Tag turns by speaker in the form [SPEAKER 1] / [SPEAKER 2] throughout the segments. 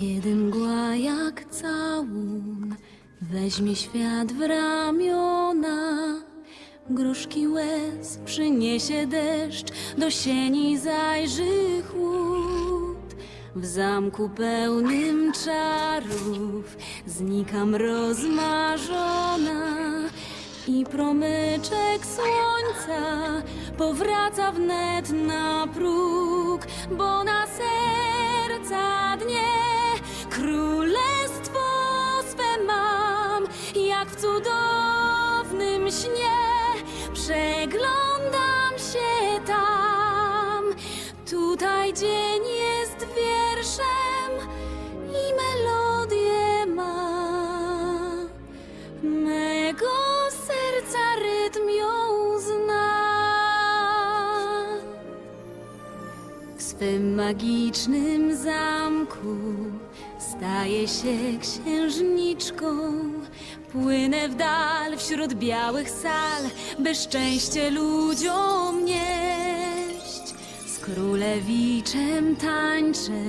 [SPEAKER 1] Kiedy mgła jak całun weźmie świat w ramiona, gruszki łez przyniesie deszcz, do sieni zajrzy chłód. W zamku pełnym czarów znikam rozmarzona i promyczek słońca powraca wnet na próg, bo na cudownym śnie przeglądam się tam. Tutaj dzień jest wierszem i melodię ma. Mego serca rytm ją zna. W swym magicznym zamku staję się księżniczką. Płynę w dal wśród białych sal, by szczęście ludziom nieść. Z królewiczem tańczę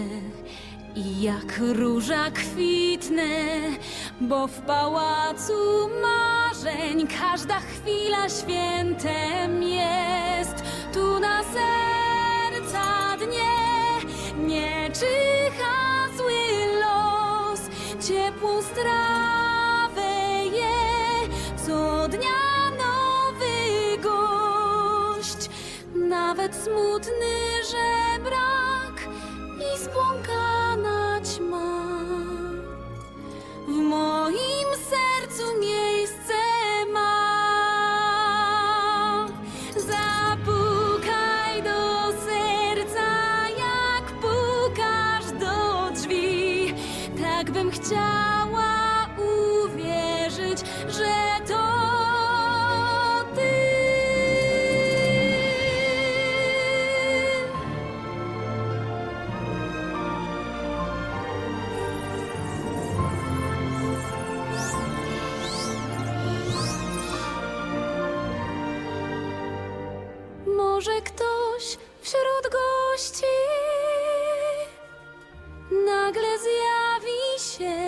[SPEAKER 1] i jak róża kwitnę, bo w pałacu marzeń każda chwila świętem jest. Tu na serca dnie nie czyha zły los, ciepłą Nawet smutny żebrak i spłąkana ktoś wśród gości nagle zjawi się.